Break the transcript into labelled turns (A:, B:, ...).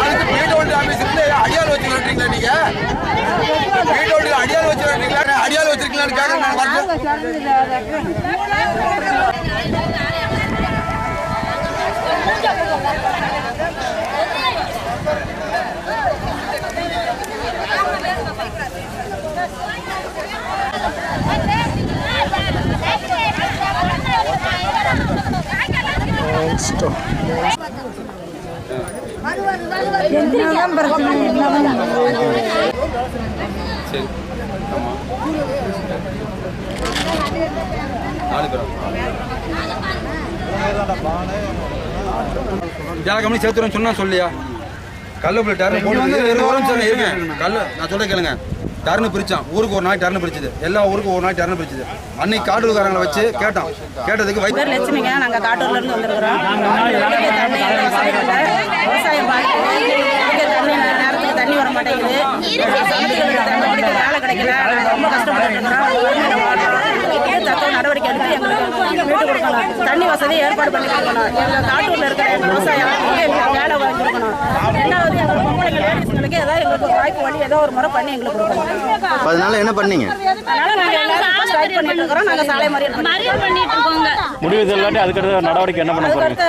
A: அதுக்கு நீங்க? வீட்டோண்டு அடியால் வச்சுக்கிறீங்களா அடியால் வச்சிருக்கீங்களான்னு கேட்க நான் வரல
B: என்னதான் பிரச்சனை என்னதான்
A: சரி ஆமாம் நாலு பேரும் ஜாகமணி சேர்த்துறோம் சொன்னா சொல்லியா கல்லு போய் டர்னு போட்டு இருங்க. கல்ல நான் சொல்ல கேளுங்க. டர்னு பிரித்தான் ஊருக்கு ஒரு நாள் டர்னு பிரிச்சுது. எல்லா ஊருக்கும் ஒரு நாய் டர்னு பிரிச்சுது. அன்னைக்கு காட்டுக்காரங்களை வச்சு கேட்டான். கேட்டதுக்கு வை
C: பேர் லட்சுமிங்க நாங்கள் காட்டூர்ல இருந்து தண்ணி எல்லாம் விவசாயம் தண்ணி நே- நேரத்துக்கு தண்ணி வர மாட்டேங்குது. வேலை கிடைக்கல. ரொம்ப கஷ்டப்பட்டு இருக்கிறோம். தக்க நடவடிக்கை எடுத்து எங்களுக்கு வீட்டு கொடுக்கணும். தண்ணி வசதி ஏற்பாடு பண்ணி கொடுக்கணும். எங்கள் காட்டூரில் இருக்கிற விவசாயம் வேலை வாங்கி கொடுக்கணும். ரெண்டாவது எங்கள் பொம்பளைங்க லேடிஸ்களுக்கு ஏதாவது எங்களுக்கு ஒரு வாய்ப்பு வழி ஏதோ ஒரு முறை பண்ணி எங்களுக்கு கொடுக்கணும்.
D: அதனால என்ன பண்ணீங்க?
C: அதனால நாங்கள் எல்லாரும் ஸ்ட்ரைக் பண்ணிட்டு இருக்கிறோம். நாங்கள் சாலை மறியல் பண்ணிட்டு
E: மறியல் பண்ணிட்டு இருக்கோங்க.
F: முடிவு இல்லாட்டி அதுக்கடுத்த நடவடிக்கை என்ன பண்ண போறீங்க?